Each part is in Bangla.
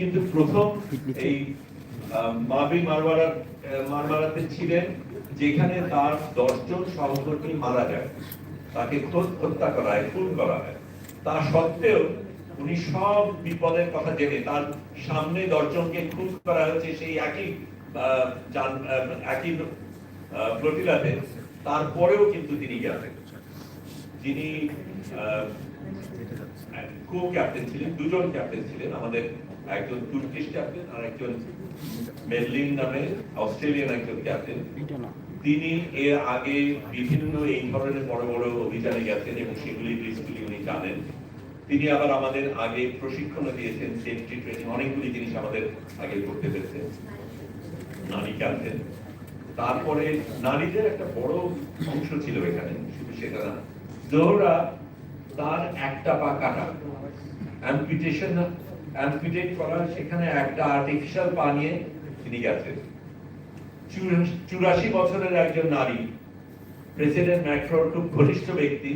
কিন্তু প্রথম এই মাবি ছিলেন, যেখানে তার দশজন সহকর্মী মারা যায়। তাকে হত্যা করা হয়, খুন করা হয়। তা সত্ত্বেও উনি সব বিপদের কথা জেনে, তার সামনে দশজনকে খুন করা হয়েছে সেই একই একই তারপরেও কিন্তু তিনি গেলেন। যিনি কো ক্যাপ্টেন ছিলেন, দুজন ক্যাপ্টেন ছিলেন আমাদের একজন তুর্কিশ ক্যাপ্টেন আর একজন মেডলিন নামে অস্ট্রেলিয়ান একজন ক্যাপ্টেন তিনি এর আগে বিভিন্ন এই ধরনের বড় বড় অভিযানে গেছেন এবং লিস্টগুলি উনি জানেন। তিনি আবার আমাদের আগে প্রশিক্ষণ দিয়েছেন সেফটি ট্রেনিং অনেকগুলি জিনিস আমাদের আগে করতে পেরেছেন। নারী ক্যাপ্টেন তারপরে নারীদের একটা বড় অংশ ছিল এখানে শুধু সেটা না। জোহরা তার একটা পা কাটা। অ্যাম্পিটেশন অ্যাম্পিটেট করা সেখানে একটা আর্টিফিশিয়াল পা নিয়ে তিনি গেছেন। চুরাশি বছরের একজন নারী প্রেসিডেন্ট ম্যাক্রোর খুব ঘনিষ্ঠ ব্যক্তি,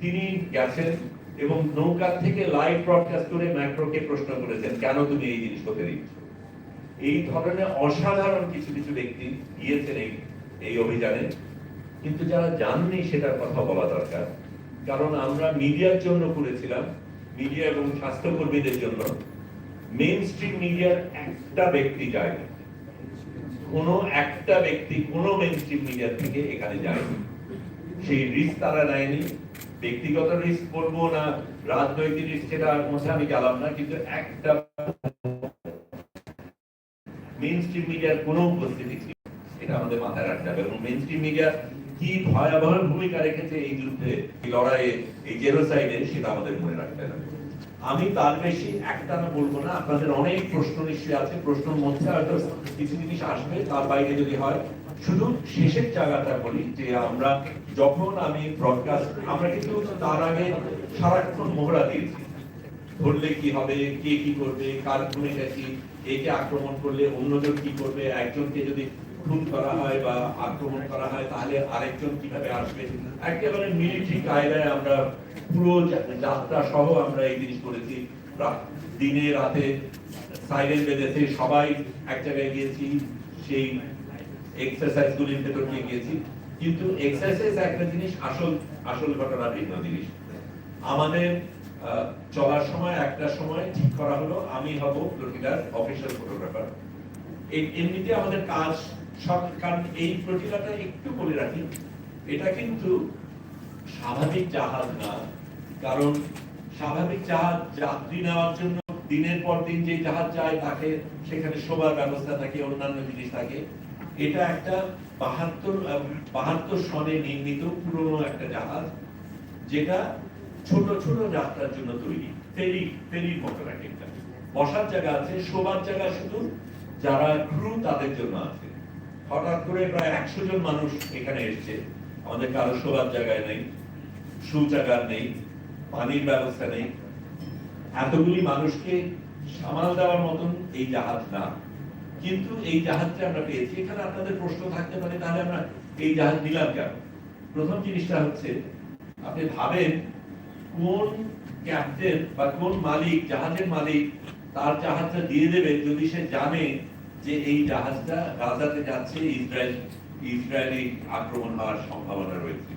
তিনি গেছেন এবং নৌকা থেকে লাইভ ব্রডকাস্ট করে ম্যাক্রোকে প্রশ্ন করেছেন, কেন তুমি এই জিনিস করতে দিচ্ছ? এই ধরনের অসাধারণ কিছু কিছু ব্যক্তি গিয়েছেন এই এই অভিযানে। কিন্তু যারা জাননি সেটার কথা বলা দরকার। কারণ আমরা মিডিয়ার জন্য করেছিলাম মিডিয়া এবং স্বাস্থ্যকর্মীদের জন্য। মেইন স্ট্রিম মিডিয়ার একটা ব্যক্তি যায়নি। কোনো একটা ব্যক্তি কোনো মেইন স্ট্রিম মিডিয়া থেকে এখানে যায়নি। সেই রিস্ক তারা নেয়নি। ব্যক্তিগত রিস্ক বলব না, রাজনৈতিক রিস্ক সেটা মধ্যে আমি গেলাম না, কিন্তু একটা মেইন স্ট্রিম মিডিয়ার কোনো উপস্থিতি ছিল। এটা আমাদের মাথায় রাখতে হবে। এবং মেইন স্ট্রিম মিডিয়া কি ভয়াবহ ভূমিকা রেখেছে এই যুদ্ধে, এই লড়াইয়ে, এই জেনোসাইডে সেটা আমাদের মনে রাখতে হবে। আমি তার বেশি একটা না বলব না, আপনাদের অনেক প্রশ্ন নিশ্চয়ই আছে প্রশ্নের মধ্যে হয়তো কিছু জিনিস আসবে, তার বাইরে যদি হয়। শুধু শেষের জায়গাটা বলি, যে আমরা যখন আমি ব্রডকাস্ট আমরা কিন্তু তার আগে সারাক্ষণ মোহরা দিয়েছি ধরলে কি হবে, কে কি করবে, কার ভূমিকা কি একে আক্রমণ করলে অন্যজন কি করবে, একজনকে যদি খুন করা হয় বা আক্রমণ করা হয়, তাহলে আরেকজন কীভাবে আসবে? একেবারে মিলিটারি কায়দায় আমরা পুরো যাত্রা সহ আমরা এই জিনিস করেছি। দিনে, রাতে সাইলেন্ট বেঁধেছে, সবাই এক জায়গায় গিয়েছি, সেই এক্সারসাইজ গুলির ভেতর দিয়ে গিয়েছি। কিন্তু এক্সারসাইজ একটা জিনিস আসল আসল ঘটনা ভিন্ন জিনিস। আমাদের চলার সময় একটা সময় ঠিক করা হলো, আমি হব প্রতিটার অফিসিয়াল ফটোগ্রাফার এমনিতে আমাদের কাজ কারণ এই একটু বলে রাখি, এটা কিন্তু স্বাভাবিক জাহাজ না। কারণ স্বাভাবিক জাহাজ যাত্রী নেওয়ার জন্য দিনের পর দিন যে জাহাজ যায় তাকে সেখানে শোবার ব্যবস্থা থাকে, অন্যান্য জিনিস থাকে। এটা একটা বাহাত্তর বাহাত্তর সনে নির্মিত পুরনো একটা জাহাজ, যেটা ছোট ছোট যাত্রার জন্য তৈরি। ফেরি, ফেরির মতো এটা। বসার জায়গা আছে, শোবার জায়গা শুধু যারা ক্রু তাদের জন্য আছে। হঠাৎ করে প্রায় একশো জন মানুষ এখানে এসছে। আমাদের কারও শোবার জায়গায় নেই, শৌচাগার নেই, পানির ব্যবস্থা নেই। এতগুলি মানুষকে সামাল দেওয়ার মতন এই জাহাজ না। কিন্তু এই জাহাজটা আমরা পেয়েছি। এখানে আপনাদের প্রশ্ন থাকতে পারে, তাহলে আমরা এই জাহাজ নিলাম কেন? প্রথম জিনিসটা হচ্ছে, আপনি ভাবেন কোন ক্যাপ্টেন বা কোন মালিক, জাহাজের মালিক তার জাহাজটা দিয়ে দেবে যদি সে জানে যে এই জাহাজটা গাজাতে যাচ্ছে, ইসরায়েল, ইসরায়েলি আক্রমণ হওয়ার সম্ভাবনা রয়েছে।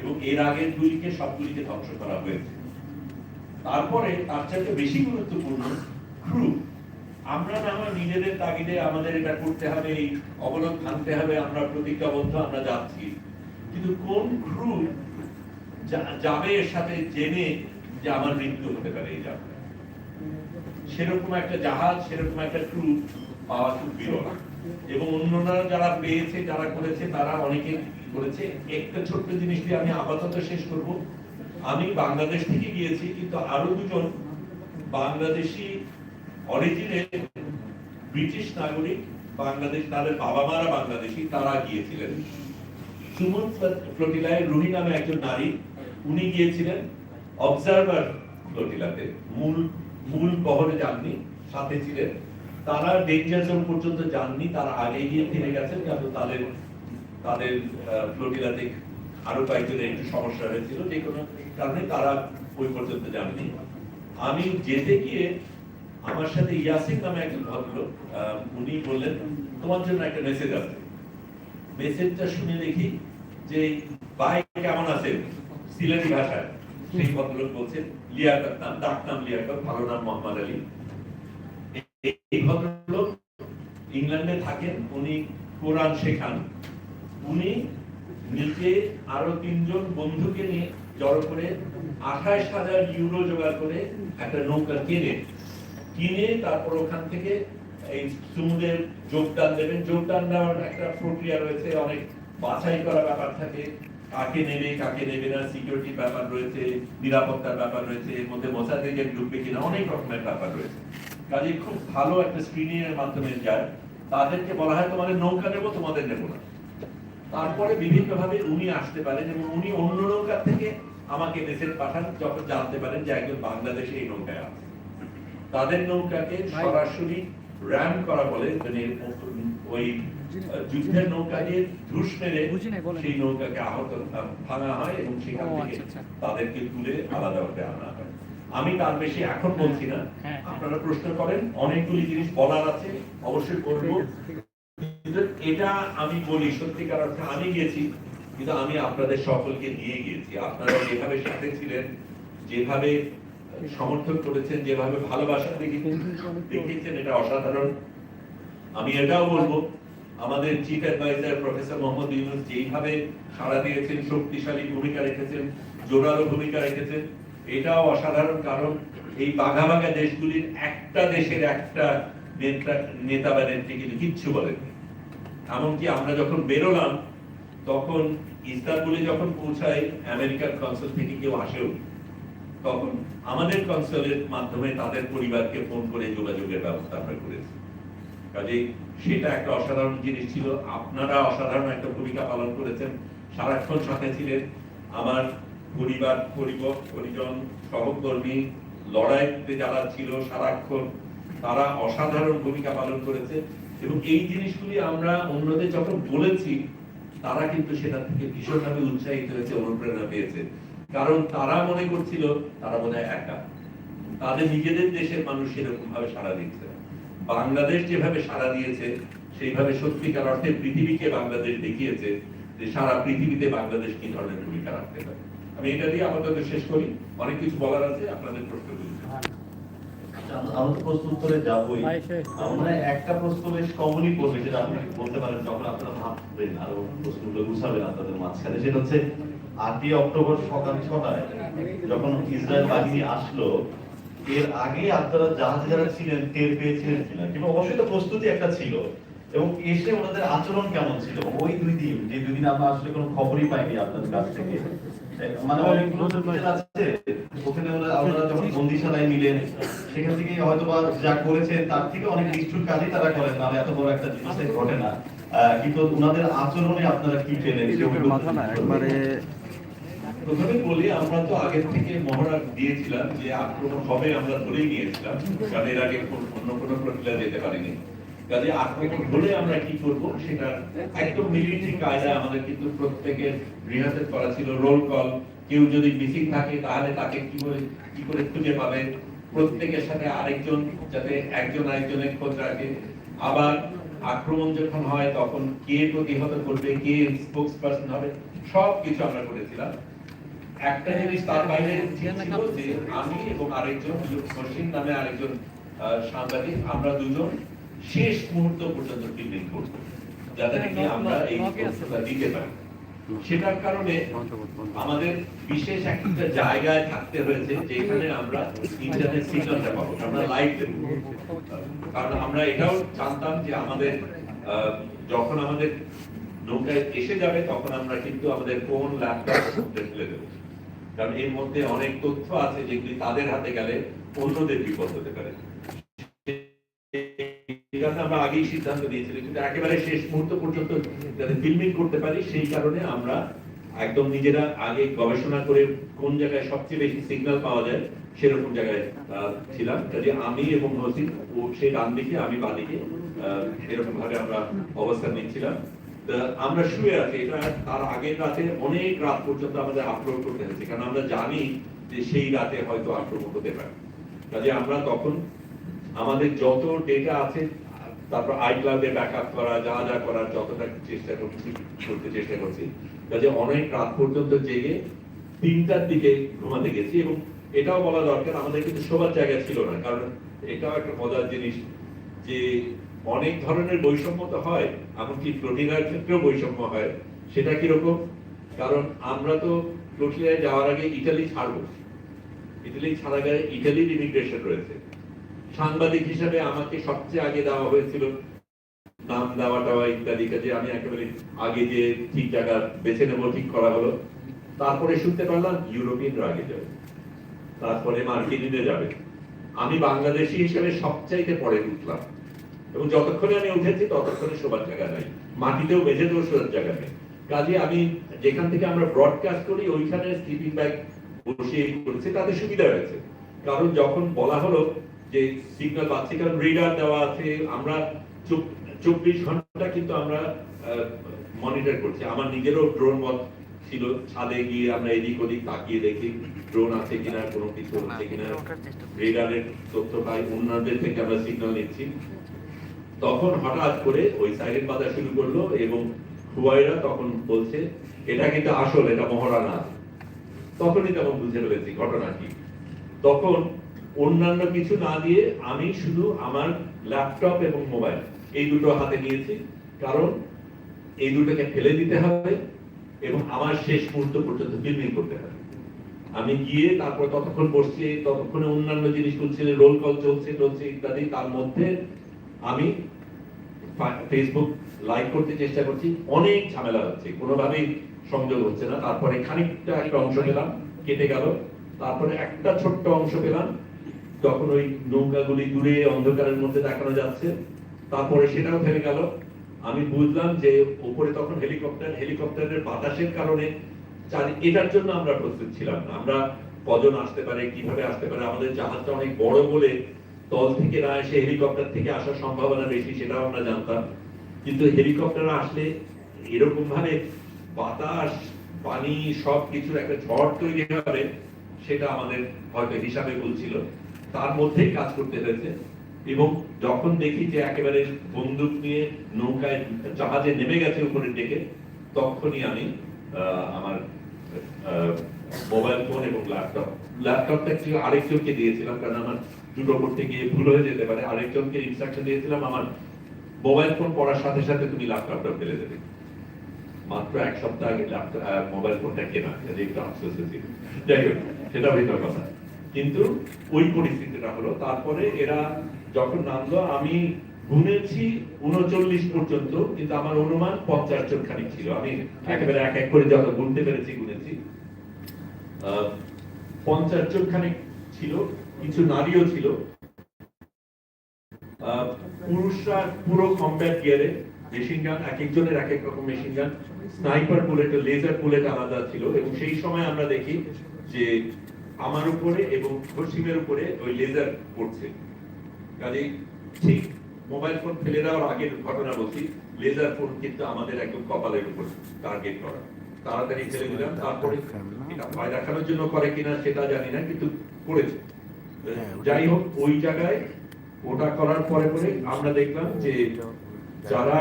এবং এর আগে গুলিকে সবগুলিকে ধ্বংস করা হয়েছে। তারপরে তার চাইতে বেশি গুরুত্বপূর্ণ ক্রু আমরা না হয় নিজেদের তাগিদে আমাদের এটা করতে হবে, এই অবরোধ ভাঙতে হবে, আমরা প্রতিজ্ঞাবদ্ধ, আমরা যাচ্ছি। কিন্তু কোন ক্রু যাবে এর সাথে জেনে যে আমার মৃত্যু হতে পারে এই যাত্রায়? সেরকম একটা জাহাজ, সেরকম একটা ক্রু পাওয়া খুব বিরল। এবং অন্যরা যারা পেয়েছে, যারা করেছে, তারা অনেকে করেছে। একটা ছোট্ট জিনিস দিয়ে আমি আপাতত শেষ করব। আমি বাংলাদেশ থেকে গিয়েছি, কিন্তু আরও দুজন বাংলাদেশি অরিজিনের ব্রিটিশ নাগরিক, বাংলাদেশ, তাদের বাবা মারা বাংলাদেশি, তারা গিয়েছিলেন। সুমন ফ্লোটিলায়, রুহি নামে একজন নারী, উনি গিয়েছিলেন অবজারভার ফ্লোটিলাতে। মূল মূল বহরে যাননি, সাথে ছিলেন তারা ডেঞ্জার জোন পর্যন্ত যাননি তারা আগে গিয়ে ফিরে গেছেন কারণ তাদের তাদের ফ্লোটিলাতে আরও কয়েকজনের একটু সমস্যা হয়েছিল যে কোনো কারণে তারা ওই পর্যন্ত যাননি। আমি যেতে গিয়ে আমার সাথে ইয়াসিন নামে একজন আহ, উনি বললেন তোমার জন্য একটা মেসেজ আছে। মেসেজটা শুনে দেখি যে ভাই কেমন আছেন? সিলেটি ভাষায়। সেই ভদ্রলোক বলছেন লিয়াকত নাম ডাক নাম লিয়াকত ভালো নাম মোহাম্মদ আলী। এই- ভদ্রলোক ইংল্যান্ডে থাকেন, উনি কোরআন শেখান। উনি নিজে আরও তিনজন বন্ধুকে নিয়ে জড়ো করে আঠাশ হাজার ইউরো জোগাড় করে একটা নৌকা কিনে কিনে তারপর ওখান থেকে এই সমুদ্রের যোগদান দেবেন। যোগদান দেওয়ার একটা প্রক্রিয়া রয়েছে, অনেক বাছাই করা ব্যাপার থাকে। কাকে নেবে কাকে নেবে না সিকিউরিটির ব্যাপার রয়েছে, নিরাপত্তার ব্যাপার রয়েছে, এর মধ্যে মোসাদ্দেকের ঢুকবে কিনা, অনেক রকমের ব্যাপার রয়েছে। কাজে খুব ভালো একটা স্ক্রিনিং এর মাধ্যমে যায় তাদেরকে বলা হয় তোমাদের নৌকা নেব তোমাদের নেব না তারপরে বিভিন্ন ভাবে উনি আসতে পারেন এবং উনি অন্য নৌকা থেকে আমাকে মেসেজ পাঠান যখন জানতে পারেন যে একজন বাংলাদেশে এই নৌকায় আছে তাদের নৌকাকে সরাসরি র্যাম করা বলে মানে ওই যুদ্ধের নৌকা দিয়ে ধুস মেরে। সেই নৌকাকে আহত ভাঙা হয় এবং সেখান থেকে আচ্ছা, আচ্ছা। তাদেরকে তুলে আলাদাভাবে আনা হয় আমি তার বেশি এখন বলছি না। হ্যাঁ। আপনারা প্রশ্ন করেন অনেকগুলি জিনিস বলার আছে অবশ্যই করব। কিন্তু এটা আমি বলি সত্যিকার অর্থে আমি গেছি কিন্তু আমি আপনাদের সকলকে নিয়ে গিয়েছি আপনারা যেভাবে সাথে ছিলেন যেভাবে সমর্থন করেছেন যেভাবে ভালোবাসা দেখি- দেখিয়েছেন এটা অসাধারণ। আমি এটাও বলব আমাদের chief adviser professor Mohammad Yunus যেইভাবে সাড়া দিয়েছেন শক্তিশালী ভূমিকা রেখেছেন জোরালো ভূমিকা রেখেছেন এটাও অসাধারণ কারণ এই বাঘা বাঘা দেশগুলির একটা দেশের একটা নেতা বা নেত্রী কিন্তু কিচ্ছু বলেননি। এমনকি আমরা যখন বেরোলাম, তখন ইস্তানবুলে যখন পৌঁছাই আমেরিকার কনসুল থেকে কেউ আসেও তখন আমাদের কনসুলের মাধ্যমে তাদের পরিবারকে ফোন করে যোগাযোগের ব্যবস্থা আমরা করেছি। কাজে সেটা একটা অসাধারণ জিনিস ছিল। আপনারা অসাধারণ একটা ভূমিকা পালন করেছেন। সারাক্ষণ সাথে ছিলেন। আমার পরিবার পরিজন, সহকর্মী লড়াইতে যারা ছিল সারাক্ষণ, তারা অসাধারণ ভূমিকা পালন করেছে এবং এই জিনিসগুলি আমরা অন্যদের যখন বলেছি, তারা কিন্তু সেটা থেকে ভীষণভাবে উৎসাহিত হয়েছে, অনুপ্রেরণা পেয়েছে। কারণ তারা মনে করছিল, তারা হয় একা। তাদের নিজেদের দেশের মানুষ সেরকম ভাবে সাড়া দিচ্ছে বাংলাদেশ যেভাবে সাড়া দিয়েছে, সেইভাবে সত্যিকার অর্থে পৃথিবীকে বাংলাদেশ দেখিয়েছে যে সারা পৃথিবীতে বাংলাদেশ কি ধরনের ভূমিকা রাখতে পারে। আমি এটা দিয়ে আপাতত শেষ করি। অনেক কিছু বলার আছে আপনাদের প্রশ্ন আচ্ছা, আমরা প্রশ্ন উত্তরে যাবোই। আমরা একটা প্রশ্ন বেশ কমনই করবে যেটা আপনি বলতে পারেন যখন আপনারা ভাববেন আরও প্রশ্নগুলো গুছাবেন আপনাদের মাঝখানে সেটা হচ্ছে আটই অক্টোবর সকাল ছটায় যখন ইসরায়েল বাহিনী আসলো এর আগে আপনারা জাহাজে যারা ছিলেন টের পেয়েছিলেন কিনা? কিংবা অবশ্যই তো প্রস্তুতি একটা ছিল। এবং এসে ওনাদের আচরণ কেমন ছিল? ওই দুই দিন যে দুই দিন আমরা আসলে কোনো খবরই পাইনি আপনাদের কাছ থেকে। মানে অনেকগুলো আছে। ওখানে আপনারা যখন বন্দিশালায় নিলেন সেখান থেকে হয়তো বা যা করেছেন তার থেকে অনেক নিষ্ঠুর কাজই তারা করেন নাহলে এত বড় একটা জিনিস ঘটে না। কিন্তু ওনাদের আচরণে আপনারা কি পেলেন? যে মাথা না একবারে প্রথমে বলি আমরা তো আগের থেকে মহড়া দিয়েছিলাম যে আক্রমণ হবে আমরা ধরেই নিয়েছিলাম। কারণ এর আগে অন্য কোনো প্রক্রিয়া যেতে পারিনি। কাজে আক্রমণ হলে আমরা কি করব? সেটা একদম মিলিটারি কায়দায় আমাদের কিন্তু প্রত্যেকের রিহার্সেল করা ছিল, রোল কল। কেউ যদি মিসিং থাকে, তাহলে তাকে কি করে খুঁজে পাবে? প্রত্যেকের সাথে আরেকজন, যাতে একজন আরেকজনের খোঁজ রাখে। আবার আক্রমণ যখন হয়, তখন কে প্রতিহত করবে, কে স্পোক্স পার্সন হবে সব কিছু আমরা করেছিলাম। একটা জিনিস তার বাইরে যে, আমি এবং আরেকজন মসিন নামে আরেকজন সাংবাদিক, আমরা দুজন শেষ মুহূর্ত পর্যন্ত ফিল্ডিং করব। যাতে নাকি আমরা এই তথ্যটা দিতে পারি। সেটার কারণে আমাদের বিশেষ একটা জায়গায় থাকতে হয়েছে যেখানে আমরা ইন্টারনেট সিগন্যালটা পাবো আমরা লাইভ দেবো। কারণ আমরা এটাও জানতাম যে আমাদের যখন আমাদের নৌকায় এসে যাবে তখন আমরা কিন্তু আমাদের ফোন ল্যাপটপ ফেলে দেবো। কারণ এর মধ্যে অনেক তথ্য আছে যেগুলি তাদের হাতে গেলে অন্যদের বিপদ হতে পারে। এই আমরা আগেই সিদ্ধান্ত কিন্তু একেবারে শেষ মুহূর্ত পর্যন্ত যাতে ফিল্মিং করতে পারি, সেই কারণে আমরা একদম নিজেরা আগে গবেষণা করে কোন জায়গায় সবচেয়ে বেশি সিগন্যাল পাওয়া যায়, সেরকম জায়গায় ছিলাম। কাজে আমি এবং নসিম, ও সেই ডান দিকে, আমি বাদিকে এরকম ভাবে আমরা অবস্থান নিচ্ছিলাম। আমরা শুয়ে আছি, এটা তার আগের রাতে অনেক রাত পর্যন্ত আমাদের আক্রমণ করতে হয়েছে, কারণ আমরা জানি যে সেই রাতে হয়তো আক্রমণ হতে পারে কাজে আমরা তখন আমাদের যত ডেটা আছে তারপর আই ক্লাউডে ব্যাকআপ করা, যা যা করার যতটা চেষ্টা করছি, করতে চেষ্টা করছি। কাজে অনেক রাত পর্যন্ত জেগে তিনটার দিকে ঘুমাতে গেছি এবং এটাও বলা দরকার, আমাদের কিন্তু শোবার জায়গা ছিল না, কারণ এটাও একটা মজার জিনিস যে অনেক ধরনের বৈষম্য তো হয়, এমনকি প্রোটিনের ক্ষেত্রেও বৈষম্য হয়। সেটা কীরকম? কারণ আমরা তো ফ্লোটিনায় যাওয়ার আগে ইটালি ছাড়বো। ইটালি ছাড়া গেলে ইটালির ইমিগ্রেশন রয়েছে। সাংবাদিক হিসাবে আমাকে সবচেয়ে আগে দেওয়া হয়েছিল নাম দেওয়া টাওয়া ইত্যাদি কাজে আমি একেবারে আগে যে ঠিক জায়গা বেছে নেব, ঠিক করা হলো। তারপরে শুনতে পারলাম ইউরোপিয়ানরা আগে যাবে। তারপরে মার্কিনিতে যাবে। আমি বাংলাদেশি হিসেবে সবচাইতে পরে উঠলাম। এবং যতক্ষণে আমি উঠেছি, ততক্ষণে শোবার জায়গা নাই। মাটিতেও মেঝেতেও শোবার জায়গা নেই। কাজে আমি যেখান থেকে আমরা ব্রডকাস্ট করি, ওইখানে স্লিপিং ব্যাগ বসিয়ে করছি, তাতে সুবিধা হয়েছে। কারণ যখন বলা হলো যে সিগন্যাল পাচ্ছি, কারণ রিডার দেওয়া আছে, আমরা চব্বিশ ঘণ্টা কিন্তু আমরা মনিটর করছি। আমার নিজেরও ড্রোন মত ছিল, ছাদে গিয়ে আমরা এদিক ওদিক তাকিয়ে দেখি ড্রোন আছে কিনা, কোনো কিছু হচ্ছে কিনা রেডারের তথ্য পাই, অন্যদের থেকে আমরা সিগন্যাল নিচ্ছি। তখন হঠাৎ করে ওই সাইরেন বাজা শুরু করল এবং হুয়াইরা তখন বলছে, এটা কিন্তু আসল, এটা মহড়া না। তখনই তখন বুঝে ফেলেছি, ঘটনা কি? তখন অন্যান্য কিছু না দিয়ে আমি শুধু আমার ল্যাপটপ এবং মোবাইল এই দুটো হাতে নিয়েছি। কারণ এই দুটোকে ফেলে দিতে হবে এবং আমার শেষ মুহূর্ত পর্যন্ত ফিল্মিং করতে হবে। আমি গিয়ে তারপর ততক্ষণ বসছি, ততক্ষণে অন্যান্য জিনিস চলছে রোল কল চলছে চলছে ইত্যাদি। তার মধ্যে আমি ফেসবুক লাইক করতে চেষ্টা করছি। অনেক ঝামেলা হচ্ছে, কোনোভাবেই সংযোগ হচ্ছে না। তারপরে খানিকটা একটা অংশ পেলাম, কেটে গেল। তারপরে একটা ছোট্ট অংশ পেলাম। যখন ওই নৌকাগুলি দূরে অন্ধকারের মধ্যে দেখানো যাচ্ছে, তারপরে সেটাও থেমে গেল। আমি বুঝলাম যে উপরে তখন হেলিকপ্টার, হেলিকপ্টারের বাতাসের কারণে এটার জন্য আমরা প্রস্তুত ছিলাম। না আমরা কজন আসতে পারে, কীভাবে আসতে পারে, আমাদের জাহাজটা অনেক বড় বলে তল থেকে না এসে হেলিকপ্টার থেকে আসার সম্ভাবনা বেশি, সেটাও আমরা জানতাম। কিন্তু হেলিকপ্টার আসলে এরকম ভাবে বাতাস, পানি সব কিছুর একটা ঝড় তৈরি হবে, সেটা আমাদের হয়তো হিসাবে বলছিল তার মধ্যেই কাজ করতে হয়েছে। এবং যখন দেখি যে একেবারে বন্দুক নিয়ে নৌকায় জাহাজে নেমে গেছে উপরের দিকে তখনই আমি আমার মোবাইল ফোন এবং ল্যাপটপ। ল্যাপটপটা ছিল আরেকজনকে দিয়েছিলাম, কারণ আমার দুটো করতে গিয়ে ভুল হয়ে যেতে পারে। আরেকজনকে ইনস্ট্রাকশন দিয়েছিলাম, আমার মোবাইল ফোন পড়ার সাথে সাথে তুমি ল্যাপটপটা ফেলে দেবে। মাত্র এক সপ্তাহ আগে ল্যাপটপ মোবাইল ফোনটা কেনা কাজে একটু আফসোস হয়েছিল যাই হোক, সেটা ভিতর কথা। কিন্তু ওই পরিস্থিতিটা হলো। তারপরে এরা যখন নামলো, আমি গুনেছি উনচল্লিশ পর্যন্ত, কিন্তু আমার অনুমান পঞ্চাশ জন খানিক ছিল। আমি একেবারে এক এক করে যত গুনতে পেরেছি, গুনেছি। পঞ্চাশ জন ছিল, কিছু নারীও ছিল। পুরুষরা পুরো কমব্যাট গিয়ারে মেশিন গান এক একজনের এক এক রকম machine gun sniper bullet laser bullet আলাদা ছিল। এবং সেই সময় আমরা দেখি যে আমার উপরে এবং পশ্চিমের উপরে ওই লেজার পড়ছে। কাজে ঠিক মোবাইল ফোন ফেলে দেওয়ার আগের ঘটনা বলছি লেজার ফোন কিন্তু আমাদের একদম কপালের উপর টার্গেট করা। তাড়াতাড়ি ফেলে দিলাম, তারপরে ভয় দেখানোর জন্য করে কিনা সেটা জানি না, কিন্তু যাই হোক, ওই জায়গায় ওটা করার পরে পরে আমরা দেখলাম যে যারা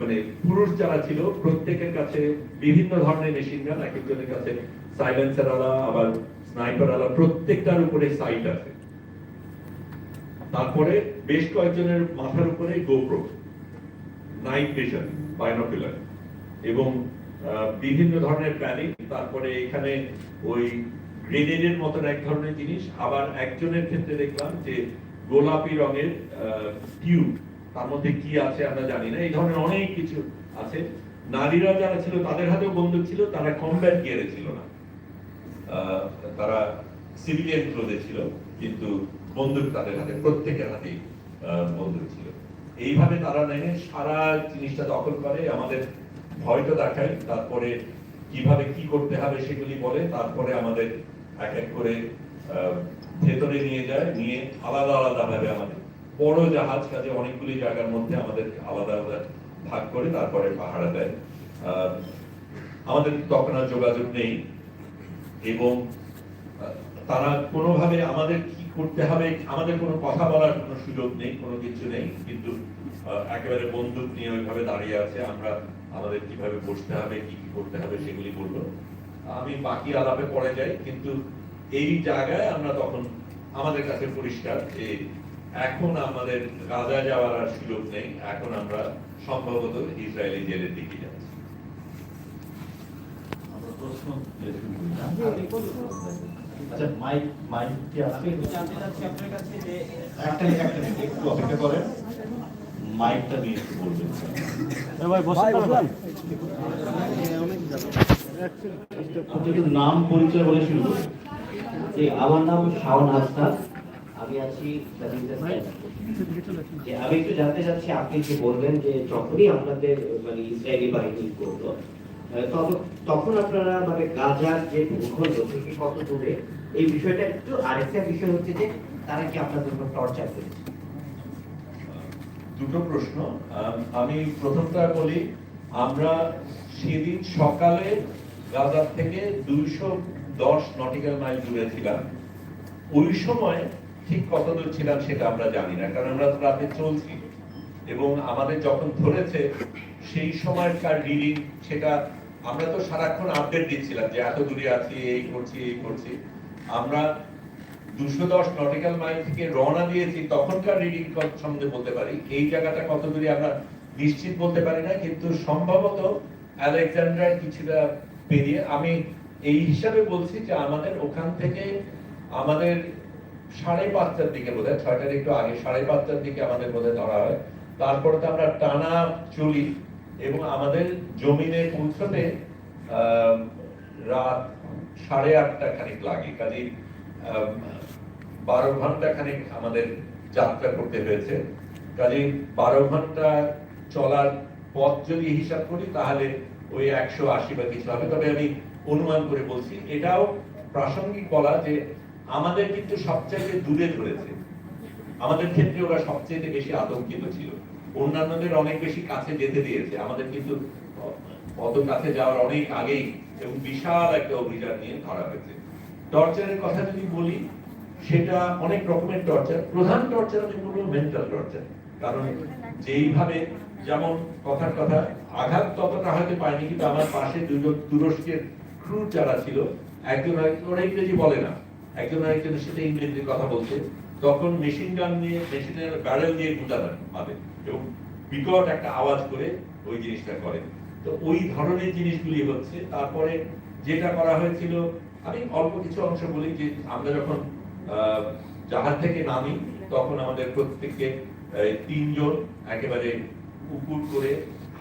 মানে পুরুষ যারা ছিল, প্রত্যেকের কাছে বিভিন্ন ধরনের মেশিন গান এক একজনের কাছে সাইলেন্সার আলা, আবার স্নাইপার আলা প্রত্যেকটার উপরে সাইট আছে। তারপরে বেশ কয়েকজনের মাথার উপরে গোপ্রো নাইট ভিশন বাইনোকুলার এবং বিভিন্ন ধরনের প্যানিক তারপরে এখানে ওই গ্রেনেডের মতন এক ধরনের জিনিস। আবার একজনের ক্ষেত্রে দেখলাম যে গোলাপি রঙের টিউব তার মধ্যে কি আছে আমরা জানি না। এই ধরনের অনেক কিছু আছে। নারীরা যারা ছিল, তাদের হাতেও বন্দুক ছিল, তারা কমব্যাট গিয়ারে ছিল না। তারা সিভিলিয়ান ক্লোজে ছিল, কিন্তু বন্দুক তাদের হাতে, প্রত্যেকের হাতেই বন্দুক ছিল। এইভাবে তারা নেমে সারা জিনিসটা দখল করে, আমাদের ভয়টা দেখায়, তারপরে কীভাবে কি করতে হবে সেগুলি বলে, তারপরে আমাদের এক এক করে ভেতরে নিয়ে যায়, নিয়ে আলাদা আলাদা ভাবে আমাদের বড় জাহাজ কাজে অনেকগুলি জায়গার মধ্যে আমাদের আলাদা আলাদা ভাগ করে তারপরে পাহারা দেয়। আমাদের তখন আর যোগাযোগ নেই। এবং তারা কোনোভাবে আমাদের কি করতে হবে, আমাদের কোনো কথা বলার কোনো সুযোগ নেই, কোনো কিছু নেই, কিন্তু একেবারে বন্দুক নিয়ে ওইভাবে দাঁড়িয়ে আছে, আমরা আমাদের কীভাবে বসতে হবে, কি কি করতে হবে সেগুলি বলব আমি বাকি আলাপে পড়ে যাই, কিন্তু এই জায়গায় আমরা তখন আমাদের কাছে পরিষ্কার যে এখন আমাদের গাজা যাওয়ার আর সুযোগ নেই, এখন আমরা সম্ভবত ইসরায়েলি জেলের দিকে আমরা প্রশ্ন? আচ্ছা মাইক মাইক কি আছে আমি জানতে চাচ্ছি আপনার কাছে যে একটা একটা একটু অপেক্ষা করেন। মাইকটা নিয়ে একটু বলবেন। একটু নাম পরিচয় বলে শুরু করুন জি আমার নাম শাওন হাসনাত। আমি আছি। যে আমি একটু জানতে চাচ্ছি আপনি যে বলবেন যে যখনই আপনাদের মানে ইসরায়েলি বাহিনী করল তখন আপনারা মানে গাজার যে ভূখণ্ড থেকে কত দূরে, এই বিষয়টা একটু আরেকটা বিষয় হচ্ছে যে, তারা কি আপনাদের উপর টর্চার করেছে? দুটো প্রশ্ন। আমি প্রথমটা বলি, আমরা সেদিন সকালে গাজার থেকে দুইশো দশ নটিক্যাল মাইল দূরে ছিলাম। ওই সময় ঠিক কত দূর ছিলাম সেটা আমরা জানি না, কারণ আমরা রাতে চলছি। এবং আমাদের যখন ধরেছে, সেই সময়কার রিডিং সেটা আমরা তো সারাক্ষণ আপডেট দিচ্ছিলাম যে এত দূরে আছি, এই করছি এই করছি। আমরা দুশো দশ নটিক্যাল মাইল থেকে রওনা দিয়েছি, তখনকার রিডিং সম্বন্ধে বলতে পারি। এই জায়গাটা কত দূরে আমরা নিশ্চিত বলতে পারি না, কিন্তু সম্ভবত আলেকজান্ডার কিছুটা পেরিয়ে, আমি এই হিসাবে বলছি যে আমাদের ওখান থেকে আমাদের সাড়ে পাঁচটার দিকে বোধ হয় ছয়টার একটু আগে, সাড়ে পাঁচটার দিকে আমাদের বোধ ধরা হয়। তারপরে তো আমরা টানা চলি এবং আমাদের জমিনে পৌঁছতে রাত সাড়ে আটটা খানিক লাগে। কাজে বারো ঘণ্টা খানিক আমাদের যাত্রা করতে হয়েছে। কাজে বারো ঘণ্টা চলার পথ যদি হিসাব করি, তাহলে ওই একশো আশি বা কিছু হবে। তবে আমি অনুমান করে বলছি, এটাও প্রাসঙ্গিক বলা যে আমাদের কিন্তু সবচাইতে দূরে ধরেছে। আমাদের ক্ষেত্রে ওরা সবচেয়ে বেশি আতঙ্কিত ছিল। অন্যান্যদের অনেক বেশি কাছে যেতে দিয়েছে। আমাদের কিন্তু অত কাছে যাওয়ার অনেক আগেই এবং বিশাল একটা অভিযান নিয়ে ধরা হয়েছে। টর্চারের কথা যদি বলি, সেটা অনেক রকমের টর্চার। প্রধান টর্চার আমি বলব মেন্টাল টর্চার কারণ যেইভাবে যেমন কথার কথা, আঘাত ততটা হয়তো পাইনি, কিন্তু আমার পাশে দুজন তুরস্কের ক্রু যারা ছিল, একজন ওরা ইংরেজি বলে না। একজন আরেকজনের সাথে ইংরেজিতে কথা বলছে। তখন মেশিন গান নিয়ে মেশিনের ব্যারেল দিয়ে গুঁতা পাবে এবং বিকট একটা আওয়াজ করে ওই জিনিসটা করে। তো ওই ধরনের জিনিসগুলি হচ্ছে। তারপরে যেটা করা হয়েছিল, আমি অল্প কিছু অংশ বলি যে আমরা যখন জাহাজ থেকে নামি, তখন আমাদের প্রত্যেককে তিনজন একেবারে উপুর করে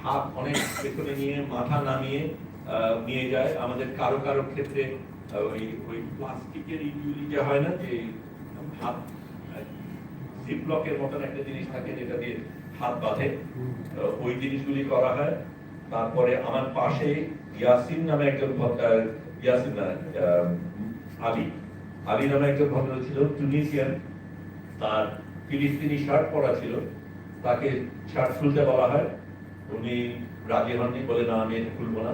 হাত অনেক পেছনে নিয়ে, মাথা নামিয়ে নিয়ে যায়। আমাদের কারও কারও ক্ষেত্রে ওই ওই প্লাস্টিকের ইগুলি যে হয় না, যে হাত জিপলকের মতন একটা জিনিস থাকে যেটা দিয়ে হাত বাঁধে। ওই জিনিসগুলি করা হয়। তারপরে আমার পাশে ইয়াসিন নামে একজন ইয়াসিন না আলী। আলী নামে একজন ভদ্র ছিল টুনিসিয়ান তার ফিলিস্তিনি শার্ট পরা ছিল। তাকে শার্ট খুলতে বলা হয়। উনি রাজি হননি, বলে না, আমি এটা খুলবো না।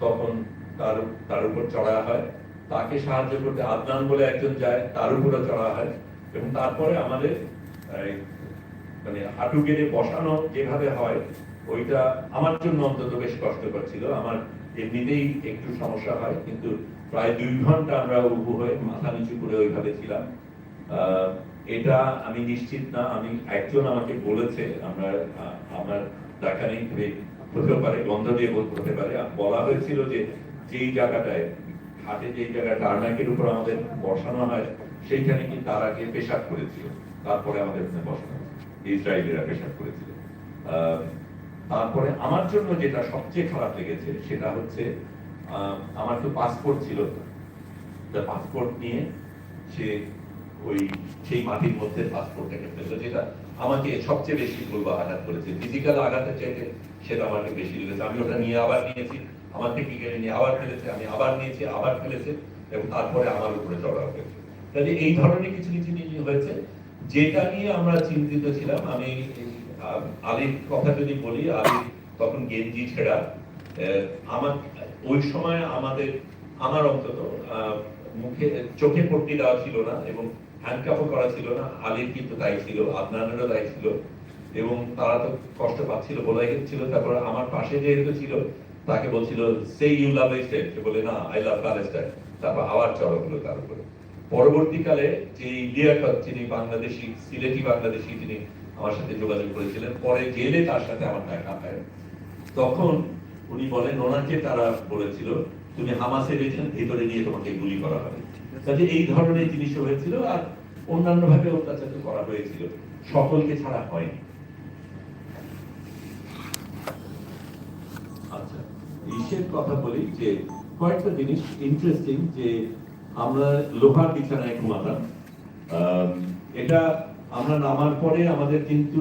তখন তার তার উপর চড়া হয়। তাকে সাহায্য করতে আদনান বলে একজন যায়, তার উপরে চড়া হয়। এবং তারপরে আমাদের মানে হাঁটু বসানো যেভাবে হয়, ওইটা আমার জন্য অন্তত বেশ কষ্টকর ছিল। আমার এমনিতেই একটু সমস্যা হয়, কিন্তু প্রায় দুই ঘণ্টা আমরা হয়ে মাথা নিচু করে ওইভাবে ছিলাম। এটা আমি নিশ্চিত না, আমি একজন আমাকে বলেছে, আমরা, আমার দেখা নেই পারে, গন্ধ দিয়ে হতে পারে। বলা হয়েছিল যে যেই জায়গাটায় হাটে যেই জায়গায় টার্নাকের উপর আমাদের বসানো হয়, সেইখানে কি তার আগে পেশাব করেছিল। তারপরে আমাদের ওখানে বসানো। ইসরায়েলিরা পেশাব করেছিল। তারপরে আমার জন্য যেটা সবচেয়ে খারাপ লেগেছে সেটা হচ্ছে আমার তো পাসপোর্ট ছিল পাসপোর্ট নিয়ে সে ওই সেই মাটির মধ্যে পাসপোর্টটাকে যেটা আমাকে সবচেয়ে বেশি আঘাত করেছে। ফিজিক্যাল আঘাতের চাইতে সেটা আমাকে বেশি লেগেছে। আমি ওটা নিয়ে আবার নিয়েছি আমার থেকে নিয়ে আবার ফেলেছে, আমি আবার নিয়েছি, আবার ফেলেছে, এবং তারপরে আমার উপরে চড়া হয়েছে। কাজে এই ধরনের কিছু কিছু জিনিস হয়েছে যেটা নিয়ে আমরা চিন্তিত ছিলাম, আমি আলীর কথা যদি বলি, আলী তখন গেঞ্জি ছেঁড়া আমার, ওই সময় আমাদের, আমার অন্তত মুখে, চোখে পট্টি দেওয়া ছিল না এবং হ্যান্ডকাপও করা ছিল না, আলীর কিন্তু তাই ছিল, আদনানেরও তাই ছিল এবং তারা তো কষ্ট পাচ্ছিল বলাই ছিল তারপর আমার পাশে যেহেতু ছিল, তাকে বলছিল সে ইউ লাভ সে বলে, না আই লাভ প্যালেস্টাইন তারপর আবার চড়া হলো তার উপরে। পরবর্তীকালে যে লিয়াকত যিনি বাংলাদেশি, সিলেটি বাংলাদেশি তিনি আমার সাথে যোগাযোগ করেছিলেন, পরে জেলে তার সাথে আমার দেখা হয়। তখন উনি বলেন, ওনাকে তারা বলেছিল, তুমি হামাসের এজেন্ট, ভিতরে নিয়ে তোমাকে গুলি করা হবে। কাজে এই ধরনের জিনিস হয়েছিল আর অন্যান্য ভাবে অত্যাচার করা হয়েছিল। সকলকে ছাড়া হয়নি। আচ্ছা ইসের কথা বলি যে কয়েকটা জিনিস ইন্টারেস্টিং যে আমরা লোহার বিছানায় ঘুমাতাম। এটা আমরা নামার পরে আমাদের কিন্তু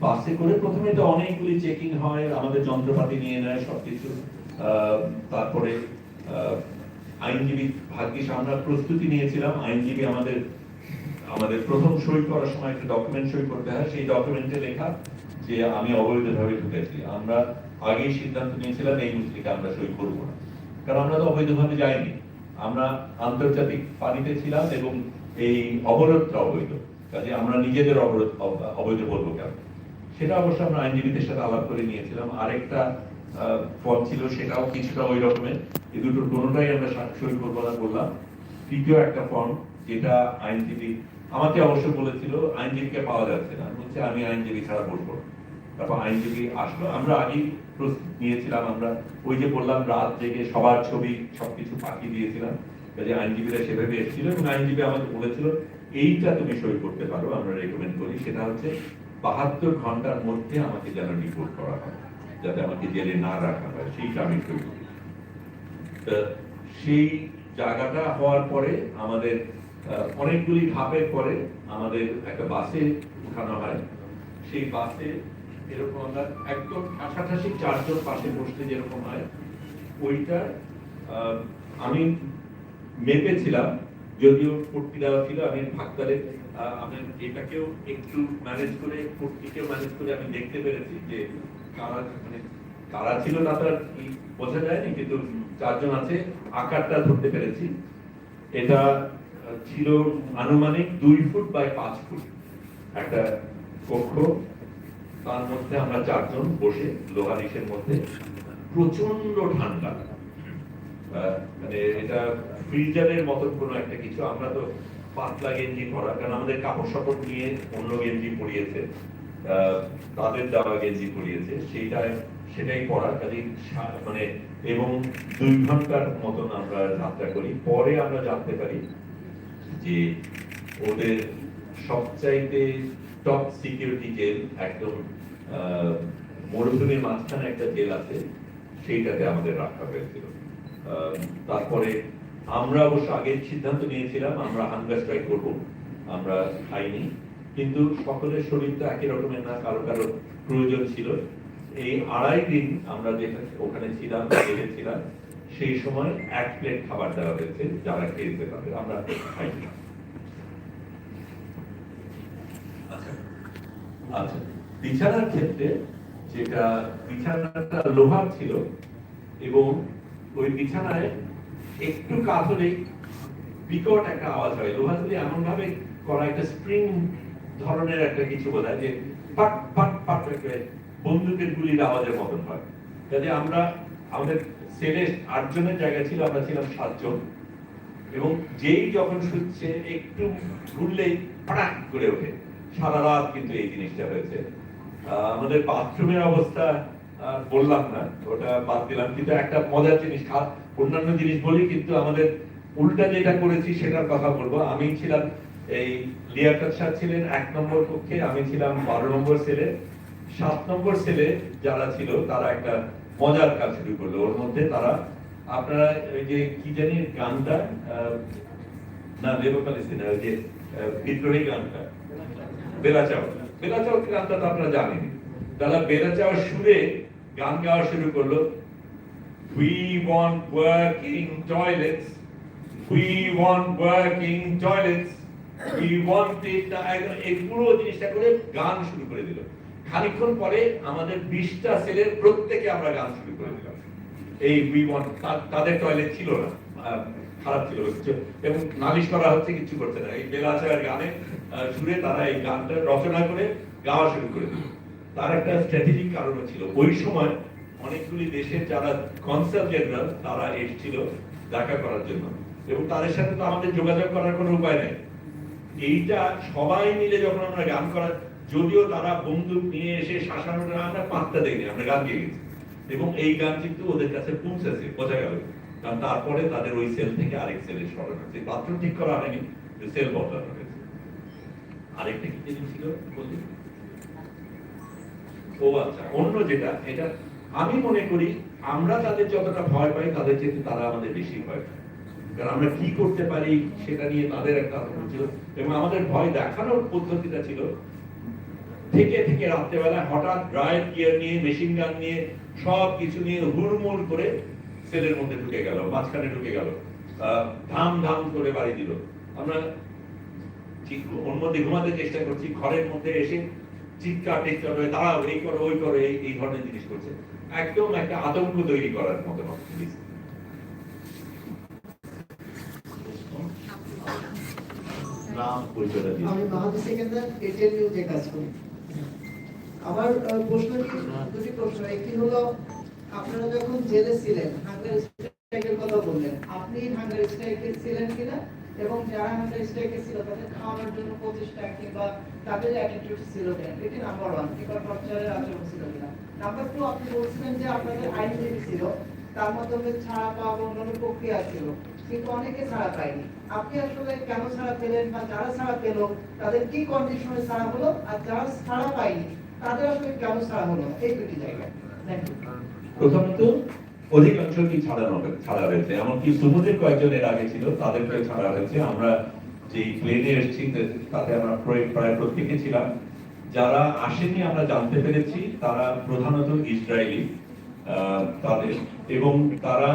বাসে করে প্রথমে তো অনেকগুলি চেকিং হয়, আমাদের যন্ত্রপাতি নিয়ে নেয়, সবকিছু। তারপরে আইনজীবী ভাগ্যিস আমরা প্রস্তুতি নিয়েছিলাম। আইনজীবী আমাদের আমাদের প্রথম সই করার সময় একটা ডকুমেন্ট সই করতে হয়। সেই ডকুমেন্টে লেখা যে আমি অবৈধভাবে ঢুকেছি। আমরা আগেই সিদ্ধান্ত নিয়েছিলাম এই মুসলিকে আমরা সই করব না। কারণ আমরা তো অবৈধভাবে যাইনি। আমরা আন্তর্জাতিক পানিতে ছিলাম এবং এই অবরোধটা অবৈধ। কাজে আমরা নিজেদের অবরোধ অবৈধ বলব কেন? সেটা অবশ্য আমরা আইনজীবীদের সাথে আলাপ করে নিয়েছিলাম। আরেকটা পদ ছিল সেটাও কিছুটা ওই রকমের। এই দুটোর কোনোটাই আমরা সা- সই করব না বললাম। তৃতীয় একটা ফর্ম যেটা আইনজীবী আমাকে অবশ্য বলেছিল, আইনজীবীকে পাওয়া যাচ্ছে না। বলছি, আমি আইনজীবী ছাড়া বলব না। তারপর আইনজীবী আসলো। আমরা আগেই প্রস্তুত নিয়েছিলাম, আমরা ওই যে বললাম, রাত জেগে সবার ছবি সবকিছু পাঠিয়ে দিয়েছিলাম। কাজে আইনজীবীরা সেভাবে এসেছিল এবং আইনজীবী আমাকে বলেছিল, এইটা তুমি সই করতে পারো, আমরা রেকমেন্ড করি। সেটা হচ্ছে বাহাত্তর ঘণ্টার মধ্যে আমাকে যেন রিপোর্ট করা হয়, যাতে আমাকে জেলে না রাখা হয়। আমি সই করি সেই জায়গাটা হওয়ার পরে আমাদের অনেকগুলি ধাপের পরে আমাদের একটা বাসে উঠানো হয়। সেই বাসে এরকম আমরা একদম ঠাসাঠাসি চারজন পাশে বসতে যেরকম হয়, ওইটা আমি মেপেছিলাম, যদিও পট্টি দেওয়া ছিল, আমি ভাগতালে আমি এটাকেও একটু ম্যানেজ করে পট্টিকেও ম্যানেজ করে আমি দেখতে পেরেছি যে কারা মানে কারা ছিল না তার বোঝা যায়নি, কিন্তু চারজন আছে, আকারটা ধরতে পেরেছি। এটা ছিল আনুমানিক দুই ফুট বাই পাঁচ ফুট একটা কক্ষ। তার মধ্যে আমরা চারজন বসে লোহার ইসের মধ্যে প্রচণ্ড ঠান্ডা। মানে এটা ফ্রিজারের মতন কোনো একটা কিছু। আমরা তো পাতলা গেঞ্জি পরা, কারণ আমাদের কাপড় সাপড় নিয়ে অন্য গেঞ্জি পরিয়েছে তাদের দেওয়া গেঞ্জি পরিয়েছে। সেইটাই সেটাই পরা কাজে মানে এবং দুই ঘণ্টার মতন আমরা যাত্রা করি। পরে আমরা জানতে পারি যে ওদের সবচাইতে টপ সিকিউরিটি জেল একদম মরুভূমির মাঝখানে একটা জেল আছে, সেইটাতে আমাদের রাখা হয়েছিল। তারপরে আমরা অবশ্য আগে সিদ্ধান্ত নিয়েছিলাম, আমরা হাঙ্গার স্ট্রাইক করব, আমরা খাইনি। কিন্তু সকলের শরীর তো একই রকমের না, কারও কারও প্রয়োজন ছিল। এই আড়াই দিন আমরা যেখানে ওখানে ছিলাম ছিলাম, সেই সময় এক প্লেট খাবার দেওয়া হয়েছে, যারা খেয়েছে তাদের। আমরা খাইনি। আচ্ছা। আচ্ছা। বিছানার ক্ষেত্রে যেটা বিছানাটা লোহার ছিল এবং ওই বিছানায় একটু কাজ বিকট একটা আওয়াজ হয়। লোহা যদি এমন ভাবে করা একটা স্প্রিং ধরনের একটা কিছু বোঝায় যে পাট পাট পাট করে বন্দুকের গুলির আওয়াজের মতন হয়। কাজে আমরা, আমাদের সেলে আটজনের জায়গা ছিল, আমরা ছিলাম সাতজন। এবং যেই যখন শুচ্ছে, একটু ঘুরলেই ফাটাক করে ওঠে। সারা রাত কিন্তু এই জিনিসটা হয়েছে। আমাদের বাথরুমের অবস্থা বললাম না, ওটা বাদ দিলাম। কিন্তু একটা মজার জিনিস অন্যান্য জিনিস বলি, কিন্তু আমাদের উল্টা যেটা করেছি, সেটার কথা বলব। আমি ছিলাম এই লিয়াকত শাহ ছিলেন এক নম্বর কক্ষে আমি ছিলাম বারো নম্বর সেলে। সাত নম্বর সেলে যারা ছিল, তারা একটা মজার কাজ শুরু করল। ওর মধ্যে তারা, আপনারা ওই যে কি জানি গানটা না লেবার প্যালেস্টিনা ওই যে বিদ্রোহী গানটা, বেলা চাও গানটা তো আপনারা জানেন তারা গান গাওয়া শুরু করল toilets. We want working toilets. We want it. এই পুরো জিনিসটা করে গান শুরু করে দিল খানিকক্ষণ পরে আমাদের বিশটা সেলের প্রত্যেকে আমরা গান শুরু করে দিলাম এই উই ওয়ান্ট তাদের টয়লেট ছিল না খারাপ ছিল কিছু এবং নালিশ করা হচ্ছে কিছু করতে না। এই বেলাচার গানে সুরে তারা এই গানটা রচনা করে গাওয়া শুরু করে দিল। তার একটা স্ট্র্যাটেজিক কারণও ছিল। ওই সময় অনেকগুলি দেশের যারা কনসাল জেনারেল তারা এসেছিল দেখা করার জন্য। এবং তাদের সাথে তো আমাদের যোগাযোগ করার কোনো উপায় নেই। এইটা সবাই মিলে যখন আমরা গান করা যদিও তারা বন্দুক নিয়ে এসে শাসানোর আমরা পাত্তা দেয়নি আমরা গান গিয়ে গেছি। এবং এই গান কিন্তু ওদের কাছে পৌঁছেছে বোঝা গেল। কারণ তারপরে তাদের ওই সেল থেকে আরেক সেলে সরানো হয়েছে। পাত্র ঠিক করা হয়নি সেল বদলানো হয়েছে। আরেকটা কি জিনিস ছিল? বললি ও আচ্ছা অন্য যেটা, এটা আমি মনে করি আমরা তাদের যতটা ভয় পাই, তাদের চেয়ে তারা আমাদের বেশি ভয় পায়। কারণ আমরা কি করতে পারি, সেটা নিয়ে তাদের একটা আতঙ্ক ছিল। এবং আমাদের ভয় দেখানোর পদ্ধতিটা ছিল, থেকে থেকে রাত্রেবেলা হঠাৎ ড্রাইভ গিয়ার নিয়ে, মেশিন গান নিয়ে সব কিছু নিয়ে হুড়মুড় করে সেলের মধ্যে ঢুকে গেল মাঝখানে ঢুকে গেল। ধাম ধাম করে বাড়ি দিল। আমরা মধ্যে ঘুমাতে চেষ্টা করছি ঘরের মধ্যে এসে চিৎকার টিৎকার হয়ে দাঁড়াও এই করো ওই করো এই এই ধরনের জিনিস করছে। একদম একটা আতঙ্ক তৈরি করার মতো আমার আহ, প্রশ্নটি দুটি প্রশ্ন একটি হলো আপনারা যখন জেলে ছিলেন হাঙ্গার স্ট্রাইকের কথা বললেন, আপনি হাঙ্গার স্ট্রাইকে ছিলেন কিনা? এবং যারা হাঙ্গার স্ট্রাইকে ছিল, তাদের খাওয়ানোর জন্য প্রচেষ্টা কিংবা তাদের অ্যাটিটিউড ছিল কিনা? এটি নাম্বার ওয়ান কিংবা টর্চারের আচরণ ছিল কিনা? নাম্বার টু আপনি বলছিলেন যে আপনাদের আইনজীবী ছিল, তার মাধ্যমে ছাড়া পাওয়া অন্যান্য প্রক্রিয়া ছিল। কিন্তু অনেকে ছাড়া পায়নি। আপনি আসলে কেন ছাড়া পেলেন বা যারা ছাড়া পেল, তাদের কি কন্ডিশনে ছাড়া হলো? আর যারা ছাড়া পায়নি, তাদের আসলে কেন ছাড়া হলো? এই দুটি জায়গায়। থ্যাংক ইউ প্রথমত অধিকাংশকে ছাড়ানো ছাড়া হয়েছে। এমনকি সুমুদের কয়েকজনের আগে ছিল তাদেরকে ছাড়া হয়েছে। আমরা যে প্লেনে এসেছি তাতে আমরা প্রায় প্রত্যেকে ছিলাম। যারা আসেনি, আমরা জানতে পেরেছি, তারা প্রধানত ইসরায়েলি তাদের। এবং তারা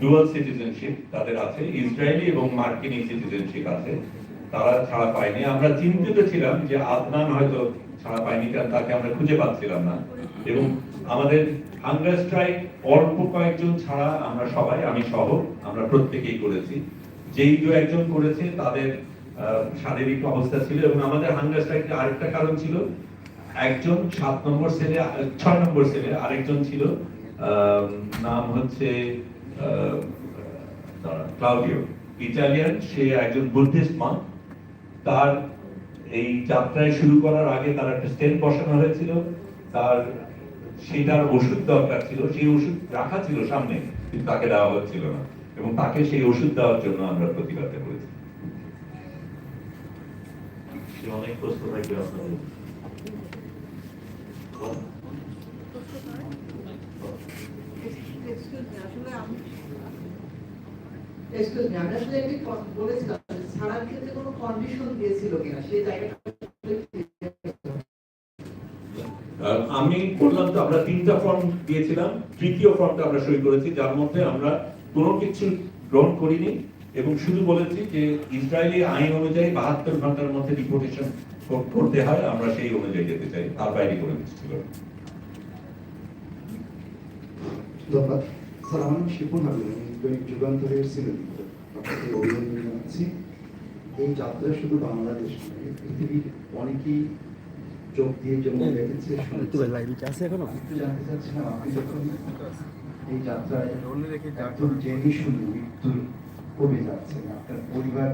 ডুয়াল সিটিজেনশিপ তাদের আছে, ইসরায়েলি এবং মার্কিন সিটিজেনশিপ আছে। তারা ছাড়া পায়নি। আমরা চিন্তিত ছিলাম যে আদনান হয়তো ছাড়া পায়নি, কারণ তাকে আমরা খুঁজে পাচ্ছিলাম না। এবং আমাদের হাঙ্গার স্ট্রাইক অল্প কয়েকজন ছাড়া আমরা সবাই, আমি সহ, আমরা প্রত্যেকেই করেছি। যেই দু একজন করেছে, তাদের শারীরিক অবস্থা ছিল এবং আমাদের হাঙ্গার স্ট্রাইকের আরেকটা কারণ ছিল, একজন সাত নম্বর সেলে ছয় নম্বর সেলে আরেকজন ছিল নাম হচ্ছে ক্লাউডিও। ইটালিয়ান, সে একজন বুদ্ধিস্ট মন তার এই যাত্রায় শুরু করার আগে তার একটা স্টেন বসানো হয়েছিল। তার সেটার ওষুধ দরকার ছিল সেই ওষুধ রাখা ছিল সামনে কিন্তু তাকে দেওয়া হচ্ছিল না। এবং তাকে সেই ওষুধ দেওয়ার জন্য আমরা প্রতিবাদ করেছি। অনেক প্রশ্ন থাকবে আপনাদের। এক্সকিউজ মি আসলে আমি এক্সকিউজ মি আমি আসলে একটি বলেছিলাম ছাড়ার ক্ষেত্রে কোনো কন্ডিশন দিয়েছিল কিনা সেই জায়গাটা আমি বললাম তো আমরা তিনটা ফর্ম দিয়েছিলাম, তৃতীয় ফর্মটা আমরা সই করেছি, যার মধ্যে আমরা কোনো কিছু গ্রহণ করিনি এবং শুধু বলেছি যে ইসরায়েলি আইন অনুযায়ী বাহাত্তর ঘণ্টার মধ্যে ডিপোর্টেশন করতে হয়, আমরা সেই অনুযায়ী যেতে চাই, তার বাইরে কিছু ছিল ধন্যবাদ। স্যার, আমার শিপন হাবিব দৈনিক যুগান্তরের সিলেট আপনাকে অভিনন্দন জানাচ্ছি। এই যাত্রা শুধু বাংলাদেশ নয়, পৃথিবীর অনেকেই যোগ দিয়ে যেমন দেখেছে শুনেছে। একটু জানতে চাচ্ছিলাম আপনি যখন এই যাত্রায় একদম জেনে শুনে মৃত্যুর কবে যাচ্ছেন আপনার পরিবার